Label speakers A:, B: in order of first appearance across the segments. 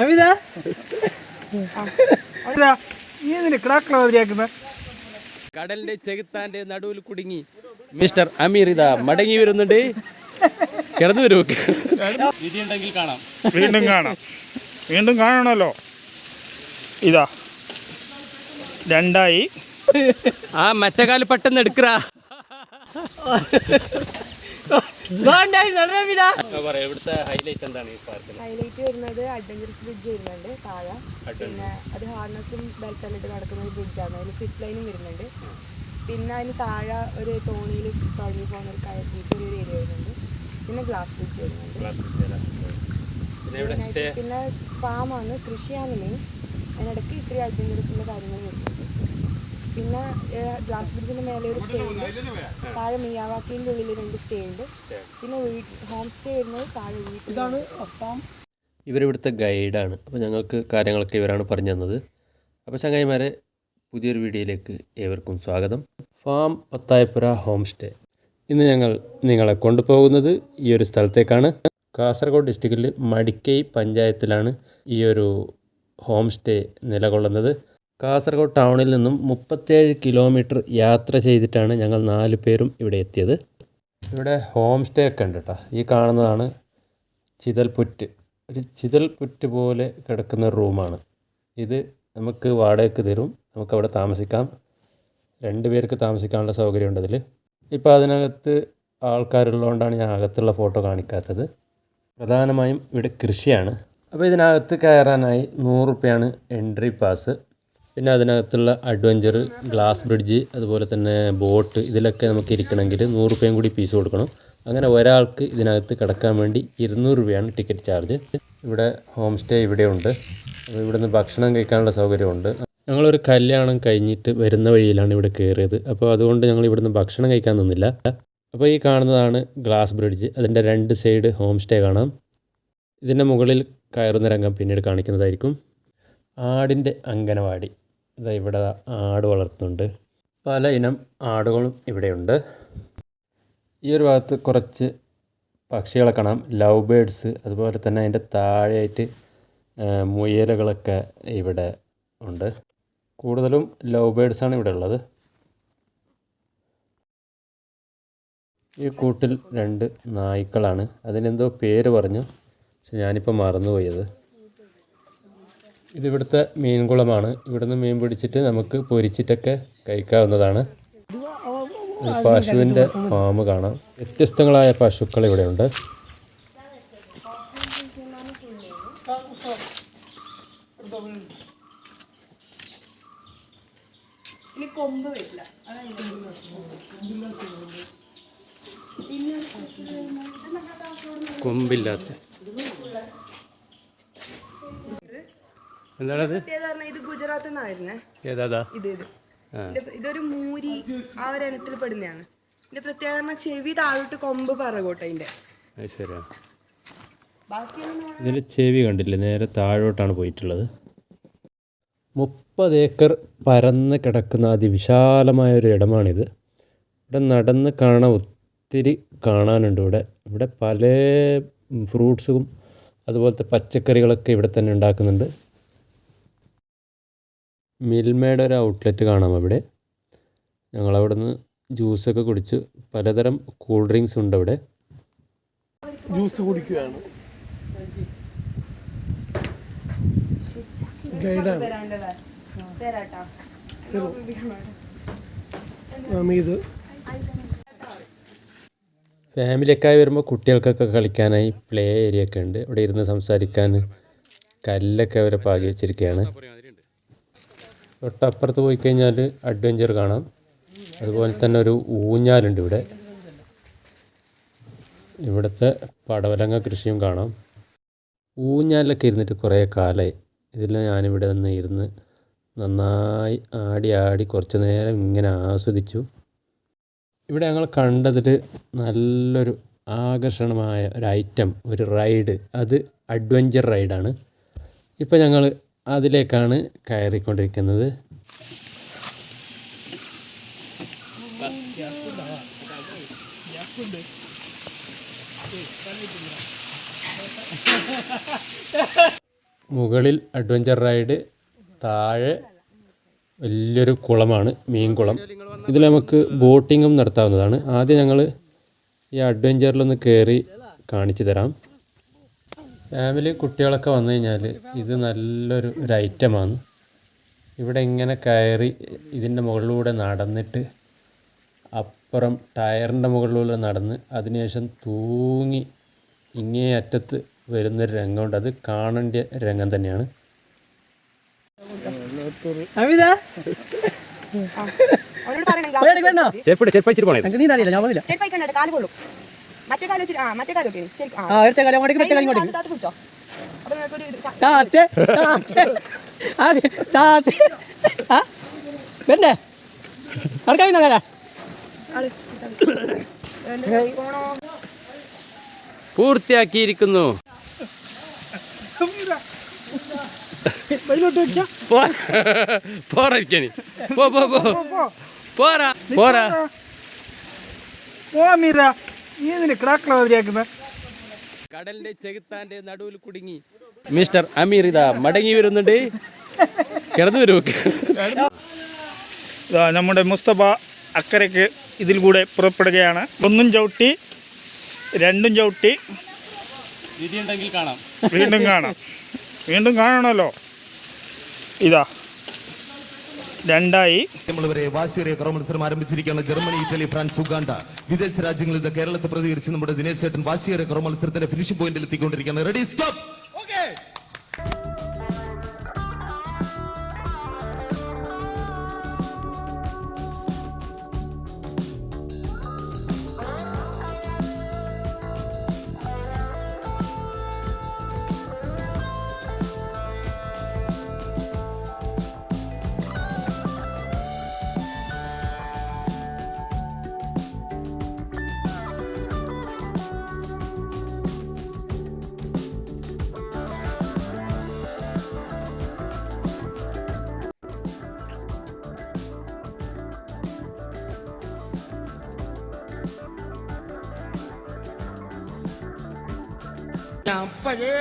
A: അമിത?
B: നീ എന്തിനാ കിടാക്കള മതിയാക്കുന്ന
A: കടലിന്റെ ചെകുത്താന്റെ നടുവിൽ കുടുങ്ങി മിസ്റ്റർ അമീർ ഇതാ മടങ്ങി വരുന്നുണ്ട്. കിടന്നു വരൂ. വിധിയുണ്ടെങ്കിൽ കാണാം.
B: വീണ്ടും കാണാം. വീണ്ടും കാണണമല്ലോ. ഇതാ. രണ്ടായി.
A: ആ മറ്റേ കാൽ പെട്ടെന്ന് എടുക്കറാ. ഹൈലൈറ്റ് എന്താണ് ഈ പാർക്കിൽ
C: ഹൈലൈറ്റ് വരുന്നത് അഡ്വഞ്ചറസ് ബ്രിഡ്ജ് വരുന്നുണ്ട് താഴെ. പിന്നെ അത് ഹാർനസും ബെൽറ്റെല്ലാം ഇട്ട് നടക്കുന്ന ഒരു ബ്രിഡ്ജാണ് അതിൽ സിപ്പ് ലൈനും വരുന്നുണ്ട്. പിന്നെ അതിന് താഴെ ഒരു തോണിയിൽ തുടങ്ങി പോകുന്ന ഒരു കയറ്റി ചെറിയൊരു ഏരിയ വരുന്നുണ്ട്. പിന്നെ ഗ്ലാസ് ബ്രിഡ്ജ് വരുന്നുണ്ട്. പിന്നെ- പിന്നെ ഫാമാണ് കൃഷിയാണ് മെയിൻ അതിനിടയ്ക്ക് ഇത്രയും അഡ്വഞ്ചറസിന്റെ കാര്യങ്ങൾ വരുന്നുണ്ട്. പിന്നെ ഗ്ലാസ് ബ്രിഡ്ജിന് മേലെ ഒരു സ്റ്റേ ഉണ്ട്. താഴെ മിയാവാക്കിന്റെ ഉള്ളിൽ രണ്ട് സ്റ്റേ ഉണ്ട്. പിന്നെ ഹോം സ്റ്റേ വരുന്നത് താഴെ വീട്ടിൽ ഇതാണ്
A: ഇവരിവിടുത്തെ ഗൈഡാണ് അപ്പോൾ ഞങ്ങൾക്ക് കാര്യങ്ങളൊക്കെ ഇവരാണ് പറഞ്ഞു തന്നത്. അപ്പോൾ ചങ്ങായിമാരെ പുതിയൊരു വീഡിയോയിലേക്ക് ഏവർക്കും സ്വാഗതം. ഫാം പത്തായപ്പുര ഹോം സ്റ്റേ ഇന്ന് ഞങ്ങൾ നിങ്ങളെ കൊണ്ടുപോകുന്നത് ഈ ഒരു സ്ഥലത്തേക്കാണ്. കാസർഗോഡ് ഡിസ്ട്രിക്റ്റിൽ മടിക്കൈ പഞ്ചായത്തിലാണ് ഈ ഒരു ഹോം സ്റ്റേ നിലകൊള്ളുന്നത്. കാസർഗോഡ് ടൗണിൽ നിന്നും മുപ്പത്തേഴ് കിലോമീറ്റർ യാത്ര ചെയ്തിട്ടാണ് ഞങ്ങൾ നാല് പേരും ഇവിടെ എത്തിയത്. ഇവിടെ ഹോം സ്റ്റേ ഒക്കെ ഉണ്ട് കേട്ടോ ഈ കാണുന്നതാണ് ചിതൽപുറ്റ് ഒരു ചിതൽപുറ്റ് പോലെ കിടക്കുന്ന റൂമാണ്. ഇത് നമുക്ക് വാടകയ്ക്ക് തരും. നമുക്കവിടെ താമസിക്കാം. രണ്ട് പേർക്ക് താമസിക്കാനുള്ള സൗകര്യമുണ്ട് അതിൽ ഇപ്പോൾ അതിനകത്ത് ആൾക്കാരുള്ളതുകൊണ്ടാണ് ഞാൻ അകത്തുള്ള ഫോട്ടോ കാണിക്കാത്തത്. പ്രധാനമായും ഇവിടെ കൃഷിയാണ്. അപ്പോൾ ഇതിനകത്ത് കയറാനായി നൂറ് രൂപയാണ് എൻട്രി പാസ്. പിന്നെ അതിനകത്തുള്ള അഡ്വഞ്ചർ ഗ്ലാസ് ബ്രിഡ്ജ് അതുപോലെ തന്നെ ബോട്ട് ഇതിലൊക്കെ നമുക്ക് ഇരിക്കണമെങ്കിൽ നൂറ് റുപ്യയും കൂടി ഫീസ് കൊടുക്കണം. അങ്ങനെ ഒരാൾക്ക് ഇതിനകത്ത് കിടക്കാൻ വേണ്ടി ഇരുന്നൂറ് രൂപയാണ് ടിക്കറ്റ് ചാർജ്. ഇവിടെ ഹോം സ്റ്റേ ഇവിടെയുണ്ട്. അപ്പോൾ ഇവിടുന്ന് ഭക്ഷണം കഴിക്കാനുള്ള സൗകര്യമുണ്ട്. ഞങ്ങളൊരു കല്യാണം കഴിഞ്ഞിട്ട് വരുന്ന വഴിയിലാണ് ഇവിടെ കയറിയത്. അപ്പോൾ അതുകൊണ്ട് ഞങ്ങൾ ഇവിടുന്ന് ഭക്ഷണം കഴിക്കാൻ നിന്നില്ല. അപ്പോൾ ഈ കാണുന്നതാണ് ഗ്ലാസ് ബ്രിഡ്ജ്. അതിന്റെ രണ്ട് സൈഡ് ഹോം സ്റ്റേ കാണാം. ഇതിന്റെ മുകളിൽ കയറുന്ന രംഗം പിന്നീട് കാണിക്കുന്നതായിരിക്കും. ആടിന്റെ അങ്കനവാടി ഇതാ ഇവിടെ ആട് വളർത്തുന്നുണ്ട്. പല ഇനം ആടുകളും ഇവിടെയുണ്ട്. ഈ ഒരു ഭാഗത്ത് കുറച്ച് പക്ഷികളെ കാണാം. ലവ് ബേഡ്സ് അതുപോലെ തന്നെ അതിന്റെ താഴെയായിട്ട് മുയലുകളൊക്കെ ഇവിടെ ഉണ്ട്. കൂടുതലും ലവ് ബേഡ്സാണ് ഇവിടെ ഉള്ളത്. ഈ കൂട്ടിൽ രണ്ട് നായ്ക്കളാണ്. അതിനെന്തോ പേര് പറഞ്ഞു പക്ഷെ ഞാനിപ്പോൾ മറന്നുപോയത്. ഇതിവിടുത്തെ മീൻകുളമാണ് ഇവിടുന്ന് മീൻ പിടിച്ചിട്ട് നമുക്ക് പൊരിച്ചിട്ടൊക്കെ കഴിക്കാവുന്നതാണ്. പശുവിന്റെ ഫാം കാണാം. വ്യത്യസ്തങ്ങളായ പശുക്കൾ ഇവിടെയുണ്ട്.
C: ഇനി
A: കൊമ്പില്ലാത്ത എന്താണത്?
C: ഇത് ഗുജറാത്തിൽ നിന്നായിരുന്നേ
A: ഏതാ
C: ഇത്. ഇത് ഇത് ഇതൊരു മൂരി ആ ഒരു ഇനത്തിൽ പെടുന്നതാണ്. ഇതിന്റെ പ്രത്യേകത ചെവി താഴോട്ട് കൊമ്പ് പറകോട്ടെ അതിന്റെ
A: അത് ശരിയാ. ഇതിന്റെ ചെവി കണ്ടില്ലേ? നേരെ താഴോട്ടാണ് പോയിട്ടുള്ളത്. മുപ്പത് ഏക്കർ പരന്ന് കിടക്കുന്ന അതിവിശാലമായ ഒരു ഇടമാണിത്. ഇവിടെ നടന്ന് കാണാൻ ഒത്തിരി കാണാനുണ്ട് ഇവിടെ. ഇവിടെ പല ഫ്രൂട്ട്സും അതുപോലത്തെ പച്ചക്കറികളൊക്കെ ഇവിടെ തന്നെ ഉണ്ടാക്കുന്നുണ്ട്. മിൽമയുടെ ഒരു ഔട്ട്ലെറ്റ് കാണാം അവിടെ. ഞങ്ങളവിടെ നിന്ന് ജ്യൂസൊക്കെ കുടിച്ച് പലതരം കൂൾ ഡ്രിങ്ക്സ് ഉണ്ട് അവിടെ.
D: ജ്യൂസ് കുടിക്കുകയാണ്. ഗൈഡാണ്
A: ഫാമിലിയൊക്കെ ആയി വരുമ്പോൾ കുട്ടികൾക്കൊക്കെ കളിക്കാനായി പ്ലേ ഏരിയ ഒക്കെ ഉണ്ട്. ഇവിടെ ഇരുന്ന് സംസാരിക്കാൻ കല്ലൊക്കെ അവരെ പാകി വെച്ചിരിക്കുകയാണ്. തൊട്ടപ്പുറത്ത് പോയി കഴിഞ്ഞാൽ അഡ്വഞ്ചർ കാണാം. അതുപോലെ തന്നെ ഒരു ഊഞ്ഞാലുണ്ട് ഇവിടെ. ഇവിടുത്തെ പടവലങ്ങ കൃഷിയും കാണാം. ഊഞ്ഞാലൊക്കെ ഇരുന്നിട്ട് കുറേ കാലമായി ഇതിൽ ഞാനിവിടെ നിന്ന് ഇരുന്ന് നന്നായി ആടി ആടി കുറച്ച് നേരം ഇങ്ങനെ ആസ്വദിച്ചു. ഇവിടെ ഞങ്ങൾ കണ്ടതിൽ നല്ലൊരു ആകർഷണമായ ഒരു ഐറ്റം ഒരു റൈഡ് അത് അഡ്വഞ്ചർ റൈഡാണ് ഇപ്പോൾ ഞങ്ങൾ അതിലേക്കാണ് കയറിക്കൊണ്ടിരിക്കുന്നത്. മുകളിൽ അഡ്വഞ്ചർ റൈഡ് താഴെ വലിയൊരു കുളമാണ് മീൻകുളം ഇതിൽ നമുക്ക് ബോട്ടിങ്ങും നടത്താവുന്നതാണ്. ആദ്യം ഞങ്ങൾ ഈ അഡ്വഞ്ചറിലൊന്ന് കയറി കാണിച്ചു തരാം. ഫാമിലി കുട്ടികളൊക്കെ വന്നു കഴിഞ്ഞാൽ ഇത് നല്ലൊരു ഒരു ഐറ്റമാണ് ഇവിടെ ഇങ്ങനെ കയറി ഇതിന്റെ മുകളിലൂടെ നടന്നിട്ട് അപ്പുറം ടയറിന്റെ മുകളിലൂടെ നടന്ന് അതിനുശേഷം തൂങ്ങി ഇങ്ങേ അറ്റത്ത് വരുന്നൊരു രംഗമുണ്ട്. അത് കാണേണ്ട രംഗം തന്നെയാണ്. ചെരുപ്പിട്ട് ചെരുപ്പഴിച്ചിട്ട് പോണേ.
E: നീ അറിയില്ല ഞാൻ പോകില്ല
C: ചെരുപ്പ് വയ്ക്കണ്ട കാൽ കൊള്ളും. മറ്റേ കാൽ വെച്ചിട്ട് ആ മറ്റേ കാൽ വെക്കണേ ശരി ആ.
E: ആ ഒറ്റ കാലം അങ്ങോട്ടേക്ക് മറ്റേ കാലം ഇങ്ങോട്ടേക്ക്
C: താത്ത് പിടിച്ചോ അപ്പൊ നിനക്കൊരു ഇത് സ-
E: താത്തെ താത്തെ ആദ്യം താത്തെ. ആ പിന്നെ ആർക്കായി കാല
C: ആൾ എന്താ പോണോ?
A: പൂർത്തിയാക്കിയിരിക്കുന്നു. പോറായിരിക്കാനി പോ പോ പോ പോരാ പോരാ
B: ഓ മീര. നീ എന്തിനാ മാതിരിയാക്കുന്നത്
A: കടലിന്റെ ചെകുത്താന്റെ നടുവിൽ കുടുങ്ങി. മിസ്റ്റർ അമീർ ഇതാ മടങ്ങി വരുന്നുണ്ട്. കിടന്നു വരൂ.
B: ഇതാ നമ്മുടെ മുസ്തഫ അക്കരയ്ക്ക് ഇതിൽ കൂടെ പുറപ്പെടുകയാണ്. ഒന്നും ചവിട്ടി രണ്ടും ചവിട്ടി.
A: കാണാം.
B: വീണ്ടും കാണാം. വീണ്ടും കാണണമല്ലോ ഇതാ. രണ്ടായി.
F: നമ്മളിവരെ വാശിയേറിയ കറോ മത്സരം ആരംഭിച്ചിരിക്കുകയാണ്. Germany Italy France Uganda. വിദേശ രാജ്യങ്ങളിൽ നിന്ന് കേരളത്തെ പ്രതികരിച്ച് നമ്മുടെ ദിനേശ് ചേട്ടൻ വാശിയേറിയ കറോ മത്സരത്തിന്റെ ഫിനിഷിംഗ് പോയിന്റിൽ എത്തിക്കൊണ്ടിരിക്കുകയാണ്. റെഡി സ്റ്റോപ്പ്
G: ഞാൻ അപ്പോഴേ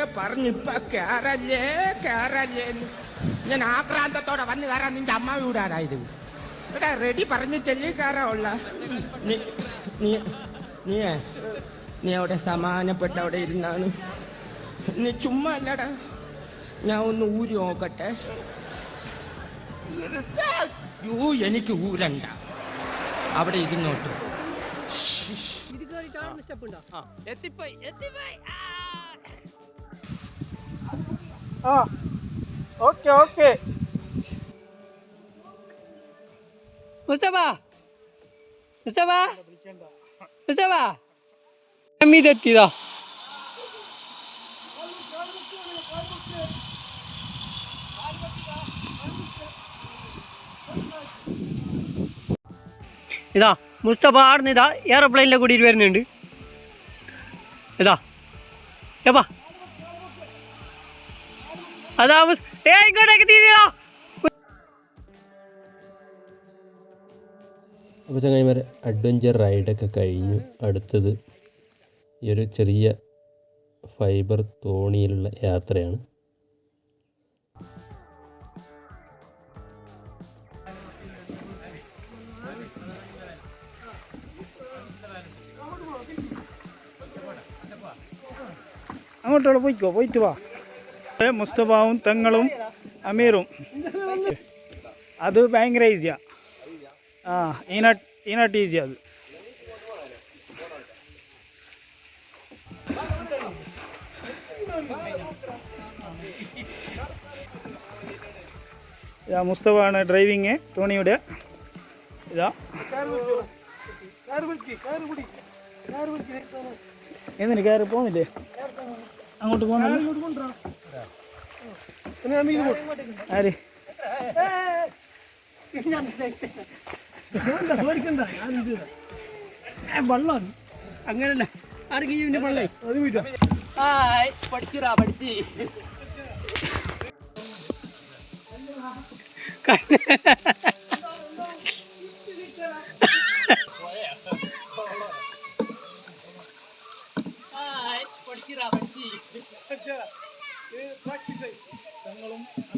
G: ഇപ്പൊ കേറല്ലേ കേറല്ലേ. ഞാൻ ആക്രാന്തത്തോടെ വന്ന് കയറാൻ നിന്റെ അമ്മ വീടാനായത്. ഇവിടെ റെഡി പറഞ്ഞിട്ടല്ലേ കയറാവുള്ള. നീ നീ നീയേ നീ അവിടെ സമാനപ്പെട്ട അവിടെ ഇരുന്നാണ്. നീ ചുമ്മാ അല്ലടാ ഞാൻ ഒന്ന് ഊരി നോക്കട്ടെ. യൂ എനിക്ക് ഊരണ്ട. അവിടെ ഇരുന്നോട്ട്.
B: ആ. Okay okay.
E: മുസ്തഫ മുസ്തഫ മുസ്തഫ. അമ്മീതെത്തിയതാ ഇതാ മുസ്തഫ ആടുന്ന് ഇതാ എയർപ്ലെയിനിലെ കൂടി വരുന്നുണ്ട് ഇതാ. എപ്പാ? അതാ ഏ ഇങ്ങോട്ടേക്ക് തീരാ
A: അപ്പോൾ ചങ്ങായിമാരെ അഡ്വഞ്ചർ റൈഡൊക്കെ കഴിഞ്ഞു. അടുത്തത് ഈ ഒരു ചെറിയ ഫൈബർ തോണിയിലുള്ള യാത്രയാണ്.
B: അങ്ങോട്ടോടെ പോയിക്കോ പോയിട്ട് വാ. മുസ്തഫാവും തങ്ങളും അമീറും. അത് ഭയങ്കര ഈസിയാ ആ. ഈനാട്ട് ഈനാട്ട് ഈസിയാ അത്. ഇതാ മുസ്തഫാണ് ഡ്രൈവിങ് ടോണിയുടെ. ഇതാ. എന്തിന് കയറി പോകുന്നില്ലേ അങ്ങോട്ട് പോകുന്നില്ല ആര്?
E: വെള്ളം. അങ്ങനല്ല. ആരെങ്കിലും ഇതിന്റെ പള്ളേ ഹായ് പഠിച്ചിരാ പഠിച്ച് ഹായ് പഠിച്ചിരാ പഠിച്ച്.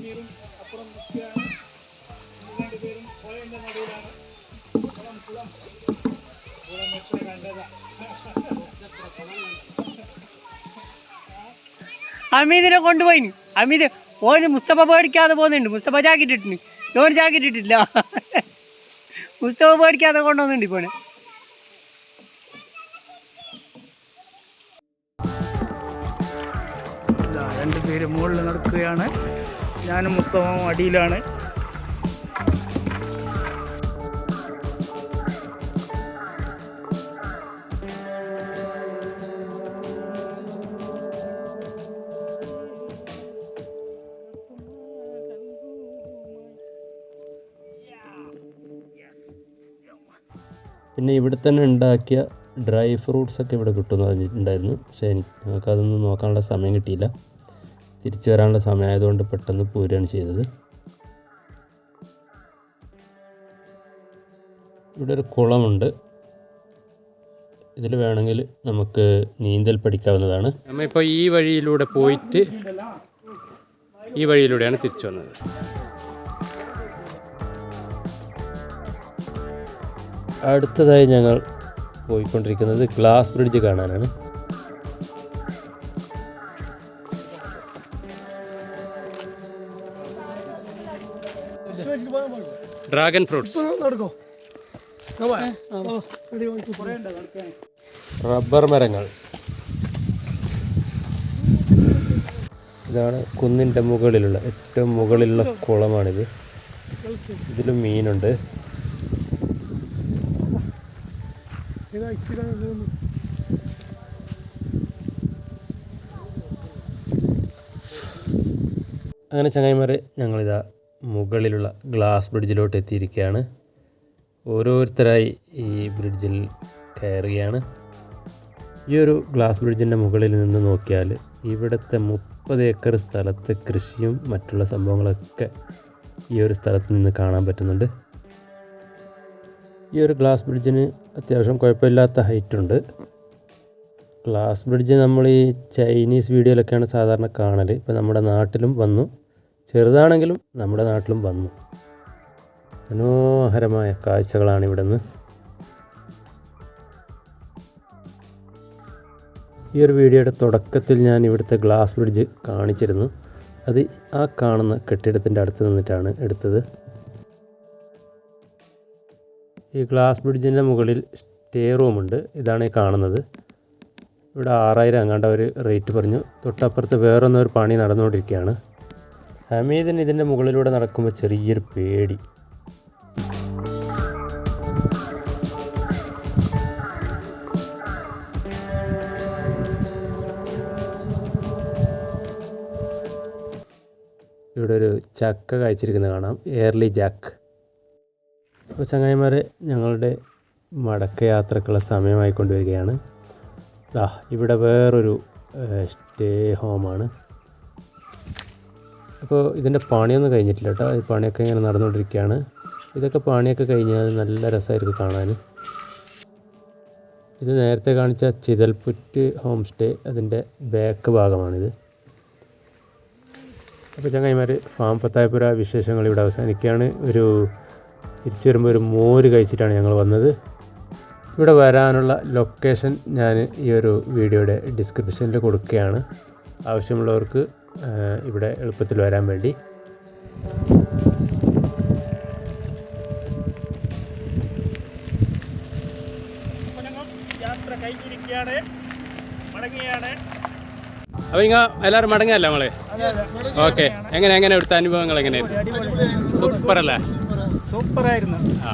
B: അമീറും അപ്പുറം നിൽക്കുകയാണ് രണ്ടുപേരും പുഴയുടെ നടുവിലാണ്. കുളം കുളം. കുളം എത്ര കണ്ടതാ.
E: അമീദിനെ കൊണ്ടുപോയി. അമീദ് ഓന് മുസ്തഫ പേടിക്കാതെ പോകുന്നുണ്ട്. മുസ്തഫ ജാക്കറ്റ് ഇട്ടിന്. ഓൻ ജാക്കറ്റ് ഇട്ടിട്ടില്ല. മുസ്തഫ പേടിക്കാതെ കൊണ്ടുവന്നുണ്ട് ഇപ്പോനെ
B: ഇതാ രണ്ടുപേര് മുകളിൽ നടക്കുകയാണ്. ഞാനും മുസ്തഫാവും അടിയിലാണ്.
A: പിന്നെ ഇവിടെ തന്നെ ഉണ്ടാക്കിയ ഡ്രൈ ഫ്രൂട്ട്സ് ഒക്കെ ഇവിടെ കിട്ടുമെന്ന് പക്ഷേ എനിക്ക് നമുക്കതൊന്നും നോക്കാനുള്ള സമയം കിട്ടിയില്ല. തിരിച്ചു വരാനുള്ള സമയമായതുകൊണ്ട് പെട്ടെന്ന് പോരുകയാണ് ചെയ്തത്. ഇവിടെ ഒരു കുളമുണ്ട്. ഇതിൽ വേണമെങ്കിൽ നമുക്ക് നീന്തൽ പഠിക്കാവുന്നതാണ്. നമ്മളിപ്പോൾ ഈ വഴിയിലൂടെ പോയിട്ട് ഈ വഴിയിലൂടെയാണ് തിരിച്ചു വന്നത്. അടുത്തതായി ഞങ്ങൾ പോയിക്കൊണ്ടിരിക്കുന്നത് ഗ്ലാസ് ബ്രിഡ്ജ് കാണാനാണ്. ഡ്രാഗൺ ഫ്രൂട്ട്സ് റബ്ബർ മരങ്ങൾ. ഇതാണ് കുന്നിന്റെ മുകളിലുള്ള ഏറ്റവും മുകളിലുള്ള കുളമാണിത്. ഇതിൽ മീനുണ്ട്. അങ്ങനെ ചങ്ങായിമാരെ ഞങ്ങളിതാ മുകളിലുള്ള ഗ്ലാസ് ബ്രിഡ്ജിലോട്ട് എത്തിയിരിക്കുകയാണ്. ഓരോരുത്തരായി ഈ ബ്രിഡ്ജിൽ കയറുകയാണ്. ഈ ഒരു ഗ്ലാസ് ബ്രിഡ്ജിന്റെ മുകളിൽ നിന്ന് നോക്കിയാൽ ഇവിടുത്തെ മുപ്പത് ഏക്കർ സ്ഥലത്ത് കൃഷിയും മറ്റുള്ള സംഭവങ്ങളൊക്കെ ഈ ഒരു സ്ഥലത്ത് നിന്ന് കാണാൻ പറ്റുന്നുണ്ട്. ഈ ഒരു ഗ്ലാസ് ബ്രിഡ്ജിന് അത്യാവശ്യം കുഴപ്പമില്ലാത്ത ഹൈറ്റുണ്ട് ഗ്ലാസ് ബ്രിഡ്ജ് നമ്മൾ ഈ ചൈനീസ് വീഡിയോയിലൊക്കെയാണ് സാധാരണ കാണൽ. ഇപ്പോൾ നമ്മുടെ നാട്ടിലും വന്നു. ചെറുതാണെങ്കിലും നമ്മുടെ നാട്ടിലും വന്നു. മനോഹരമായ കാഴ്ചകളാണ് ഇവിടെ നിന്ന് ഈ ഒരു വീഡിയോയുടെ തുടക്കത്തിൽ ഞാൻ ഇവിടുത്തെ ഗ്ലാസ് ബ്രിഡ്ജ് കാണിച്ചിരുന്നു. അത് ആ കാണുന്ന കെട്ടിടത്തിന്റെ അടുത്ത് നിന്നിട്ടാണ് എടുത്തത്. ഈ ഗ്ലാസ് ബ്രിഡ്ജിന്റെ മുകളിൽ സ്റ്റേ റൂമുണ്ട്. ഇതാണ് ഈ കാണുന്നത്. ഇവിടെ ആറായിരം അങ്ങാണ്ട് അവർ റേറ്റ് പറഞ്ഞു. തൊട്ടപ്പുറത്ത് വേറൊന്നൊരു പണി നടന്നുകൊണ്ടിരിക്കുകയാണ്. ഹമീദിന് ഇതിന്റെ മുകളിലൂടെ നടക്കുമ്പോൾ ചെറിയൊരു പേടി. ഇവിടെ ഒരു ചക്ക കായ്ച്ചിരിക്കുന്നത് കാണാം. എയർലി ജാക്ക് അപ്പോൾ ചങ്ങായിമാർ ഞങ്ങളുടെ മടക്കയാത്രക്കുള്ള സമയമായിക്കൊണ്ടുവരികയാണ് ദാ ഇവിടെ വേറൊരു സ്റ്റേ ഹോമാണ് അപ്പോൾ ഇതിന്റെ പണിയൊന്നും കഴിഞ്ഞിട്ടില്ല കേട്ടോ. ഈ പണിയൊക്കെ ഇങ്ങനെ നടന്നുകൊണ്ടിരിക്കുകയാണ്. ഇതൊക്കെ പണിയൊക്കെ കഴിഞ്ഞാൽ നല്ല രസമായിരിക്കും കാണാൻ. ഇത് നേരത്തെ കാണിച്ച ചിതൽപുറ്റ് ഹോം സ്റ്റേ അതിന്റെ ബാക്ക് ഭാഗമാണിത്. അപ്പോൾ ചങ്ങായിമാർ ഫാം പത്തായപ്പുര വിശേഷങ്ങൾ ഇവിടെ അവസാനിക്കുകയാണ്. ഒരു തിരിച്ചു വരുമ്പോൾ ഒരു മോര് കഴിച്ചിട്ടാണ് ഞങ്ങൾ വന്നത്. ഇവിടെ വരാനുള്ള ലൊക്കേഷൻ ഞാൻ ഈ ഒരു വീഡിയോയുടെ ഡിസ്ക്രിപ്ഷനിൽ കൊടുക്കുകയാണ്. ആവശ്യമുള്ളവർക്ക് ഇവിടെ എളുപ്പത്തിൽ വരാൻ വേണ്ടി.
B: അപ്പോൾ യാത്ര കഴിഞ്ഞിരിക്കുകയാണ്
A: അപ്പോൾ ഇങ്ങ എല്ലാവരും മടങ്ങല്ല നമ്മളെ ഓക്കെ. എങ്ങനെ എങ്ങനെ ഇവിടുത്തെ അനുഭവങ്ങൾ എങ്ങനെയായിരുന്നു? സൂപ്പർ അല്ലേ
B: സൂപ്പറായിരുന്നു.
A: ആ.